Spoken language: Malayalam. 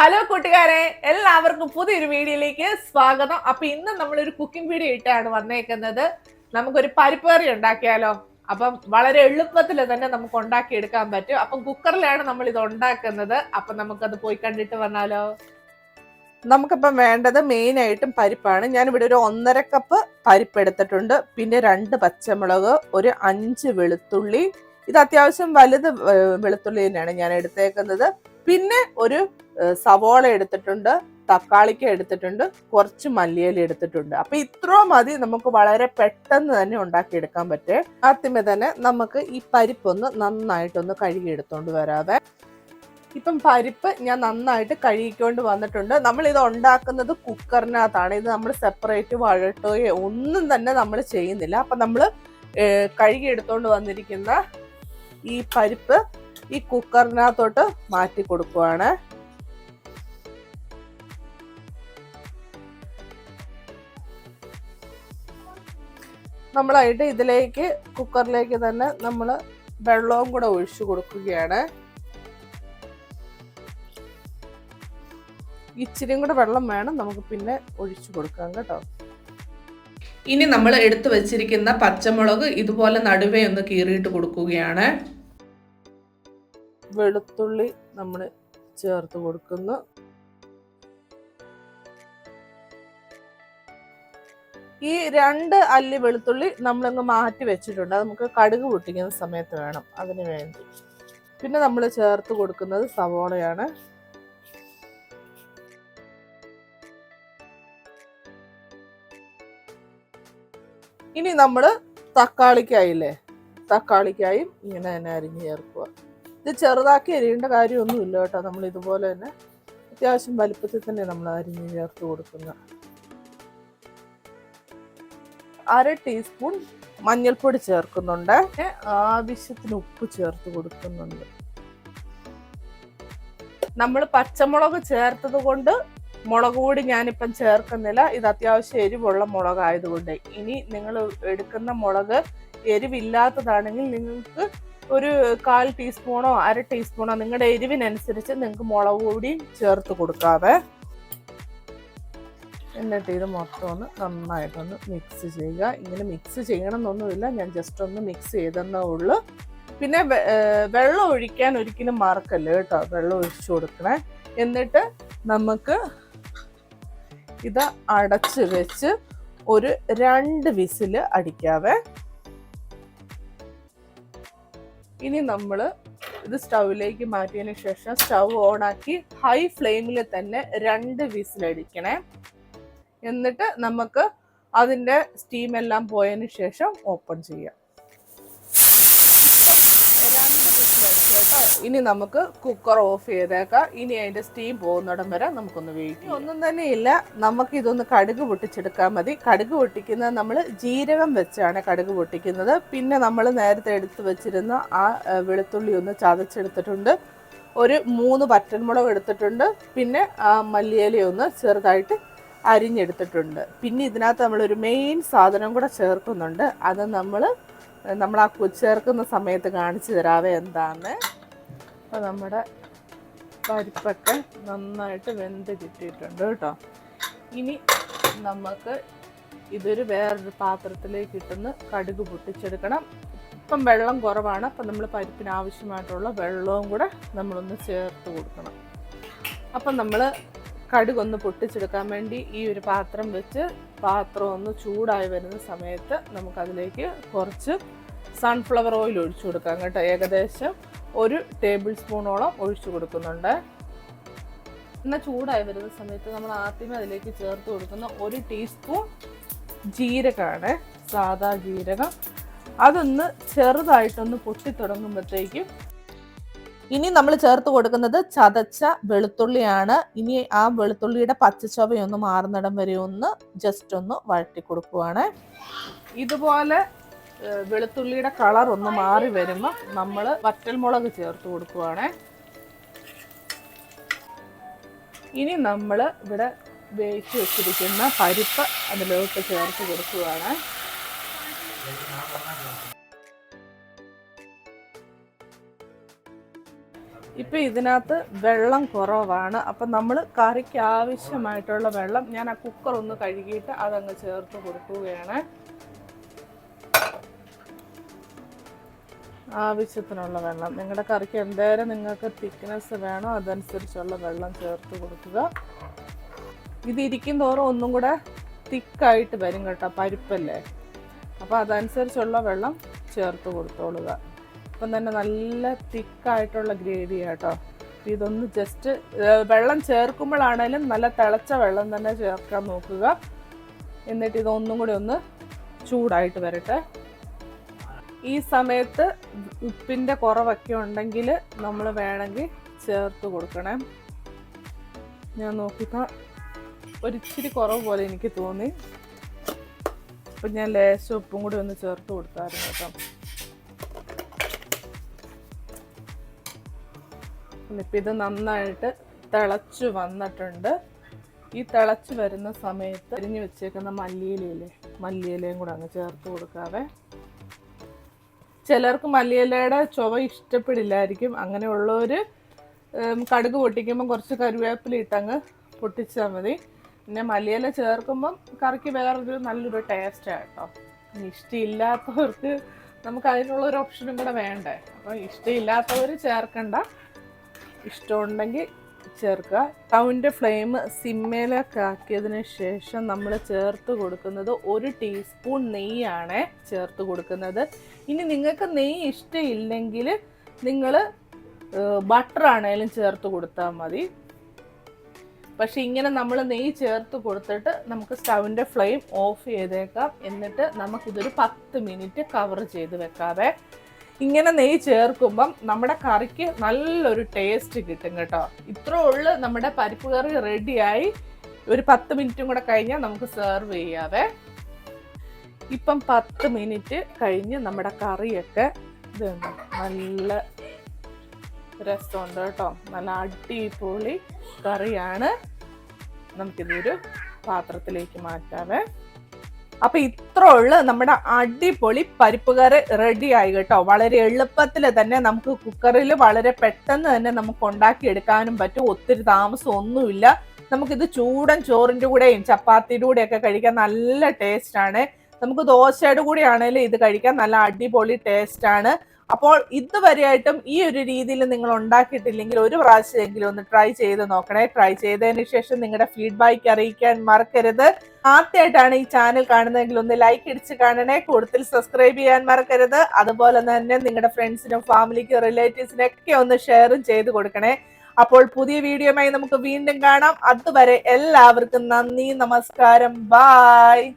ഹലോ കൂട്ടുകാരെ എല്ലാവർക്കും പുതിയൊരു വീഡിയോയിലേക്ക് സ്വാഗതം. അപ്പൊ ഇന്ന് നമ്മൾ ഒരു കുക്കിംഗ് വീഡിയോ ഇട്ടാണ് വന്നേക്കുന്നത്. നമുക്കൊരു പരിപ്പ് കറി ഉണ്ടാക്കിയാലോ? അപ്പം വളരെ എളുപ്പത്തിൽ തന്നെ നമുക്ക് ഉണ്ടാക്കി എടുക്കാൻ പറ്റും. അപ്പം കുക്കറിലാണ് നമ്മൾ ഇത് ഉണ്ടാക്കുന്നത്. അപ്പം നമുക്കത് പോയി കണ്ടിട്ട് വന്നാലോ? നമുക്കിപ്പം വേണ്ടത് മെയിൻ ആയിട്ടും പരിപ്പാണ്. ഞാൻ ഇവിടെ ഒരു ഒന്നര കപ്പ് പരിപ്പ് എടുത്തിട്ടുണ്ട്. പിന്നെ രണ്ട് പച്ചമുളക് ഒരു അഞ്ച് വെളുത്തുള്ളി. ഇത് അത്യാവശ്യം വലുത് വെളുത്തുള്ളി തന്നെയാണ് ഞാൻ എടുത്തേക്കുന്നത്. പിന്നെ ഒരു സവോള എടുത്തിട്ടുണ്ട് തക്കാളിക്ക എടുത്തിട്ടുണ്ട് കുറച്ച് മല്ലിയില എടുത്തിട്ടുണ്ട്. അപ്പൊ ഇത്രയും മതി നമുക്ക് വളരെ പെട്ടെന്ന് തന്നെ ഉണ്ടാക്കിയെടുക്കാൻ പറ്റേ. ആദ്യമേ തന്നെ നമുക്ക് ഈ പരിപ്പൊന്ന് നന്നായിട്ടൊന്ന് കഴുകിയെടുത്തോണ്ട് വരാതെ ഇപ്പം പരിപ്പ് ഞാൻ നന്നായിട്ട് കഴുകിക്കൊണ്ട് വന്നിട്ടുണ്ട്. നമ്മൾ ഇത് ഉണ്ടാക്കുന്നത് കുക്കറിനകത്താണ്. ഇത് നമ്മൾ സെപ്പറേറ്റ് വഴട്ടോയോ ഒന്നും തന്നെ നമ്മൾ ചെയ്യുന്നില്ല. അപ്പൊ നമ്മൾ കഴുകി എടുത്തോണ്ട് വന്നിരിക്കുന്ന ഈ പരിപ്പ് ഈ കുക്കറിനകത്തോട്ട് മാറ്റി കൊടുക്കുവാണ്. നമ്മളായിട്ട് ഇതിലേക്ക് കുക്കറിലേക്ക് തന്നെ നമ്മൾ വെള്ളവും കൂടെ ഒഴിച്ചു കൊടുക്കുകയാണ്. ഇച്ചിരിയും കൂടെ വെള്ളം വേണം നമുക്ക് പിന്നെ ഒഴിച്ചു കൊടുക്കാം കേട്ടോ. ഇനി നമ്മൾ എടുത്തു വെച്ചിരിക്കുന്ന പച്ചമുളക് ഇതുപോലെ നടുവേ ഒന്ന് കീറിയിട്ട് കൊടുക്കുകയാണ്. വെളുത്തുള്ളി നമ്മൾ ചേർത്ത് കൊടുക്കുന്നു. ഈ രണ്ട് അല്ലി വെളുത്തുള്ളി നമ്മളങ്ങ് മാറ്റി വെച്ചിട്ടുണ്ട്. അത് നമുക്ക് കടുക് പൊട്ടിക്കുന്ന സമയത്ത് വേണം അതിന് വേണ്ടി. പിന്നെ നമ്മൾ ചേർത്ത് കൊടുക്കുന്നത് സവോളയാണ്. ഇനി നമ്മൾ തക്കാളിക്കായില്ലേ? തക്കാളിക്കായും ഇങ്ങനെ തന്നെ അരിഞ്ഞ് ചേർക്കുക. ഇത് ചെറുതാക്കി അരിയേണ്ട കാര്യമൊന്നുമില്ല കേട്ടോ. നമ്മൾ ഇതുപോലെ തന്നെ അത്യാവശ്യം വലുപ്പത്തിൽ തന്നെ നമ്മൾ അരിഞ്ഞ് ചേർത്ത് കൊടുക്കുന്ന. അര ടീസ്പൂൺ മഞ്ഞൾപ്പൊടി ചേർക്കുന്നുണ്ട്. ആവശ്യത്തിന് ഉപ്പ് ചേർത്ത് കൊടുക്കുന്നുണ്ട്. നമ്മൾ പച്ചമുളക് ചേർത്തത് കൊണ്ട് മുളക് കൂടി ഞാനിപ്പം ചേർക്കുന്നില്ല. ഇത് അത്യാവശ്യം എരിവുള്ള മുളകായതുകൊണ്ട്. ഇനി നിങ്ങൾ എടുക്കുന്ന മുളക് എരിവില്ലാത്തതാണെങ്കിൽ നിങ്ങൾക്ക് ഒരു കാൽ ടീസ്പൂണോ അര ടീസ്പൂണോ നിങ്ങളുടെ എരിവിനനുസരിച്ച് നിങ്ങൾക്ക് മുളക് പൊടിയും ചേർത്ത് കൊടുക്കാതെ എന്നിട്ട് ഇത് മൊത്തം ഒന്ന് നന്നായിട്ടൊന്ന് മിക്സ് ചെയ്യുക. ഇങ്ങനെ മിക്സ് ചെയ്യണമെന്നൊന്നുമില്ല. ഞാൻ ജസ്റ്റ് ഒന്ന് മിക്സ് ചെയ്തെന്നേ ഉള്ളൂ. പിന്നെ വെള്ളം ഒഴിക്കാൻ ഒരിക്കലും മറക്കല്ല കേട്ടോ? വെള്ളം ഒഴിച്ചു കൊടുക്കണേ. എന്നിട്ട് നമുക്ക് ഇത് അടച്ച് വെച്ച് ഒരു രണ്ട് വിസിൽ അടിക്കാവേ. ഇനി നമ്മൾ ഇത് സ്റ്റൗവിലേക്ക് മാറ്റിയതിന് ശേഷം സ്റ്റൗ ഓണാക്കി ഹൈ ഫ്ലെയിമിൽ തന്നെ രണ്ട് വിസിലടിക്കണേ എന്നിട്ട് നമുക്ക് അതിന്റെ സ്റ്റീം എല്ലാം പോയതിന് ശേഷം ഓപ്പൺ ചെയ്യാം. കേട്ടോ ഇനി നമുക്ക് കുക്കർ ഓഫ് ചെയ്തേക്കാം. ഇനി അതിന്റെ സ്റ്റീം പോകുന്നിടം വരെ നമുക്കൊന്ന് വെയിറ്റ് ഒന്നും തന്നെ ഇല്ല. നമുക്ക് ഇതൊന്ന് കടുക് പൊട്ടിച്ചെടുക്കാൻ മതി. കടുക് പൊട്ടിക്കുന്നത് നമ്മൾ ജീരകം വെച്ചാണ് കടുക് പൊട്ടിക്കുന്നത്. പിന്നെ നമ്മൾ നേരത്തെ എടുത്ത് വെച്ചിരുന്ന ആ വെളുത്തുള്ളി ഒന്ന് ചതച്ചെടുത്തിട്ടുണ്ട്. ഒരു മൂന്ന് പറ്റൻമുളക് എടുത്തിട്ടുണ്ട്. പിന്നെ ആ മല്ലിയില ഒന്ന് ചെറുതായിട്ട് അരിഞ്ഞെടുത്തിട്ടുണ്ട്. പിന്നെ ഇതിനകത്ത് നമ്മളൊരു മെയിൻ സാധനം കൂടെ ചേർക്കുന്നുണ്ട്. അത് നമ്മൾ നമ്മൾ ആ ചേർക്കുന്ന സമയത്ത് കാണിച്ചു തരാതെ എന്താന്ന്. അപ്പോൾ നമ്മുടെ പരിപ്പൊക്കെ നന്നായിട്ട് വെന്ത് കിട്ടിയിട്ടുണ്ട് കേട്ടോ. ഇനി നമുക്ക് ഇതൊരു വേറൊരു പാത്രത്തിലേക്ക് ഇട്ടുന്ന് കടുക് പൊട്ടിച്ചെടുക്കണം. ഇപ്പം വെള്ളം കുറവാണ് അപ്പം നമ്മൾ പരിപ്പിന് ആവശ്യമായിട്ടുള്ള വെള്ളവും കൂടെ നമ്മളൊന്ന് ചേർത്ത് കൊടുക്കണം. അപ്പം നമ്മൾ കടുകൊന്ന് പൊട്ടിച്ചെടുക്കാൻ വേണ്ടി ഈ ഒരു പാത്രം വെച്ച് പാത്രം ഒന്ന് ചൂടായി വരുന്ന സമയത്ത് നമുക്കതിലേക്ക് കുറച്ച് സൺഫ്ലവർ ഓയിൽ ഒഴിച്ചു കൊടുക്കാം കേട്ടോ. ഏകദേശം ഒരു ടേബിൾ സ്പൂണോളം ഒഴിച്ചു കൊടുക്കുന്നുണ്ട്. എന്നാൽ ചൂടായി വരുന്ന സമയത്ത് നമ്മൾ ആദ്യമേ അതിലേക്ക് ചേർത്ത് കൊടുക്കുന്ന ഒരു ടീസ്പൂൺ ജീരകമാണ് സാധാ ജീരകം. അതൊന്ന് ചെറുതായിട്ടൊന്ന് പൊട്ടി തുടങ്ങുമ്പോഴത്തേക്കും ഇനി നമ്മൾ ചേർത്ത് കൊടുക്കുന്നത് ചതച്ച വെളുത്തുള്ളിയാണ്. ഇനി ആ വെളുത്തുള്ളിയുടെ പച്ചച്ചൊവയൊന്ന് മാറുന്നിടം വരെ ഒന്ന് ജസ്റ്റ് ഒന്ന് വഴറ്റി കൊടുക്കുവാണ്. ഇതുപോലെ വെളുത്തുള്ളിയുടെ കളർ ഒന്ന് മാറി വരുമ്പോൾ നമ്മൾ വറ്റൽമുളക് ചേർത്ത് കൊടുക്കുവാണ്. ഇനി നമ്മൾ ഇവിടെ വേവിച്ച് വെച്ചിരിക്കുന്ന പരിപ്പ് അതിലോട്ട് ചേർത്ത് കൊടുക്കുവാണ്. ഇപ്പം ഇതിനകത്ത് വെള്ളം കുറവാണ്. അപ്പം നമ്മൾ കറിക്ക് ആവശ്യമായിട്ടുള്ള വെള്ളം ഞാൻ ആ കുക്കർ ഒന്ന് കഴുകിയിട്ട് അതങ്ങ് ചേർത്ത് കൊടുക്കുകയാണ്. ആവശ്യത്തിനുള്ള വെള്ളം. നിങ്ങളുടെ കറിക്ക് എന്തേരം നിങ്ങൾക്ക് തിക്നെസ് വേണോ അതനുസരിച്ചുള്ള വെള്ളം ചേർത്ത് കൊടുക്കുക. ഇത് ഇരിക്കും തോറും ഒന്നും കൂടെ തിക്കായിട്ട് വരും കേട്ടോ പരിപ്പല്ലേ? അപ്പോൾ അതനുസരിച്ചുള്ള വെള്ളം ചേർത്ത് കൊടുത്തോളുക. ഇപ്പം തന്നെ നല്ല തിക്കായിട്ടുള്ള ഗ്രേവി കേട്ടോ ഇതൊന്ന് ജസ്റ്റ് വെള്ളം ചേർക്കുമ്പോഴാണേലും നല്ല തിളച്ച വെള്ളം തന്നെ ചേർക്കാൻ നോക്കുക. എന്നിട്ട് ഇതൊന്നും കൂടി ഒന്ന് ചൂടായിട്ട് വരട്ടെ. ഈ സമയത്ത് ഉപ്പിന്റെ കുറവൊക്കെ ഉണ്ടെങ്കിൽ നമ്മൾ വേണമെങ്കിൽ ചേർത്ത് കൊടുക്കണേ. ഞാൻ നോക്കിയപ്പോൾ ഒരിച്ചിരി കുറവ് പോലെ എനിക്ക് തോന്നി. അപ്പം ഞാൻ ലേശം ഉപ്പും കൂടി ഒന്ന് ചേർത്ത് കൊടുത്തായിരുന്നു കേട്ടോ. ഇപ്പം ഇത് നന്നായിട്ട് തിളച്ചു വന്നിട്ടുണ്ട്. ഈ തിളച്ച് വരുന്ന സമയത്ത് അരിഞ്ഞ് വെച്ചേക്കുന്ന മല്ലിയിലയില്ലേ? മല്ലിയിലയും കൂടെ അങ്ങ് ചേർത്ത് കൊടുക്കാവേ. ചിലർക്ക് മല്ലിയിലയുടെ ചുവ ഇഷ്ടപ്പെടില്ലായിരിക്കും. അങ്ങനെയുള്ളവർ കടുക് പൊട്ടിക്കുമ്പോൾ കുറച്ച് കരുവേപ്പില ഇട്ടങ്ങ് പൊട്ടിച്ചാൽ മതി. പിന്നെ മല്ലിയില ചേർക്കുമ്പം കറിക്ക് വേറൊരു നല്ലൊരു ടേസ്റ്റാണ് കേട്ടോ. ഇഷ്ടമില്ലാത്തവർക്ക് നമുക്ക് അതിനുള്ള ഒരു ഓപ്ഷനും കൂടെ വേണ്ടേ. അപ്പോൾ ഇഷ്ടമില്ലാത്തവർ ചേർക്കണ്ട. ഇഷ്ടമുണ്ടെങ്കിൽ ചേർക്കുക. സ്റ്റൗവിന്റെ ഫ്ലെയിം സിമ്മയിലൊക്കെ ആക്കിയതിന് ശേഷം നമ്മൾ ചേർത്ത് കൊടുക്കുന്നത് ഒരു ടീസ്പൂൺ നെയ്യാണ് ചേർത്ത് കൊടുക്കുന്നത്. ഇനി നിങ്ങൾക്ക് നെയ്യ് ഇഷ്ടമില്ലെങ്കിൽ നിങ്ങൾ ബട്ടർ ആണേലും ചേർത്ത് കൊടുത്താൽ മതി. പക്ഷെ ഇങ്ങനെ നമ്മൾ നെയ്യ് ചേർത്ത് കൊടുത്തിട്ട് നമുക്ക് സ്റ്റൗവിന്റെ ഫ്ലെയിം ഓഫ് ചെയ്തേക്കാം. എന്നിട്ട് നമുക്കിതൊരു പത്ത് മിനിറ്റ് കവർ ചെയ്ത് വെക്കാവേ. ഇങ്ങനെ നെയ്യ് ചേർക്കുമ്പം നമ്മുടെ കറിക്ക് നല്ലൊരു ടേസ്റ്റ് കിട്ടും കേട്ടോ. ഇത്രേ ഉള്ളു നമ്മുടെ പരിപ്പ് കറി റെഡിയായി ഒരു പത്ത് മിനിറ്റും കൂടെ കഴിഞ്ഞാൽ നമുക്ക് സെർവ് ചെയ്യാവേ. ഇപ്പം പത്ത് മിനിറ്റ് കഴിഞ്ഞ് നമ്മുടെ കറിയൊക്കെ ഇത് നല്ല രസമുണ്ട് കേട്ടോ. നല്ല അടിപൊളി കറിയാണ്. നമുക്കിതൊരു പാത്രത്തിലേക്ക് മാറ്റാവേ. അപ്പൊ ഇത്ര ഉള്ള നമ്മുടെ അടിപൊളി പരിപ്പ് കറി റെഡി ആയി കേട്ടോ. വളരെ എളുപ്പത്തിൽ തന്നെ നമുക്ക് കുക്കറിൽ വളരെ പെട്ടെന്ന് തന്നെ നമുക്ക് ഉണ്ടാക്കി എടുക്കാനും പറ്റും. ഒത്തിരി താമസം ഒന്നുമില്ല. നമുക്കിത് ചൂടൻ ചോറിന്റെ കൂടെയും ചപ്പാത്തിയുടെ കൂടെയൊക്കെ കഴിക്കാൻ നല്ല ടേസ്റ്റ് ആണ്. നമുക്ക് ദോശയുടെ കൂടെ ആണെങ്കിലും ഇത് കഴിക്കാൻ നല്ല അടിപൊളി ടേസ്റ്റ് ആണ്. അപ്പോൾ ഇതുവരെയായിട്ടും ഈ ഒരു രീതിയിൽ നിങ്ങൾ ഉണ്ടാക്കിയിട്ടില്ലെങ്കിൽ ഒരു പ്രാവശ്യമെങ്കിലും ഒന്ന് ട്രൈ ചെയ്ത് നോക്കണേ. ട്രൈ ചെയ്തതിന് ശേഷം നിങ്ങളുടെ ഫീഡ്ബാക്ക് അറിയിക്കാൻ മറക്കരുത്. ആദ്യമായിട്ടാണ് ഈ ചാനൽ കാണുന്നതെങ്കിൽ ഒന്ന് ലൈക്ക് ഇടിച്ച് കാണണേ. കൂടുതൽ സബ്സ്ക്രൈബ് ചെയ്യാൻ മറക്കരുത്. അതുപോലെ തന്നെ നിങ്ങളുടെ ഫ്രണ്ട്സിനും ഫാമിലിക്കും റിലേറ്റീവ്സിനൊക്കെ ഒന്ന് ഷെയറും ചെയ്ത് കൊടുക്കണേ. അപ്പോൾ പുതിയ വീഡിയോയുമായി നമുക്ക് വീണ്ടും കാണാം. അതുവരെ എല്ലാവർക്കും നന്ദി നമസ്കാരം. ബായ്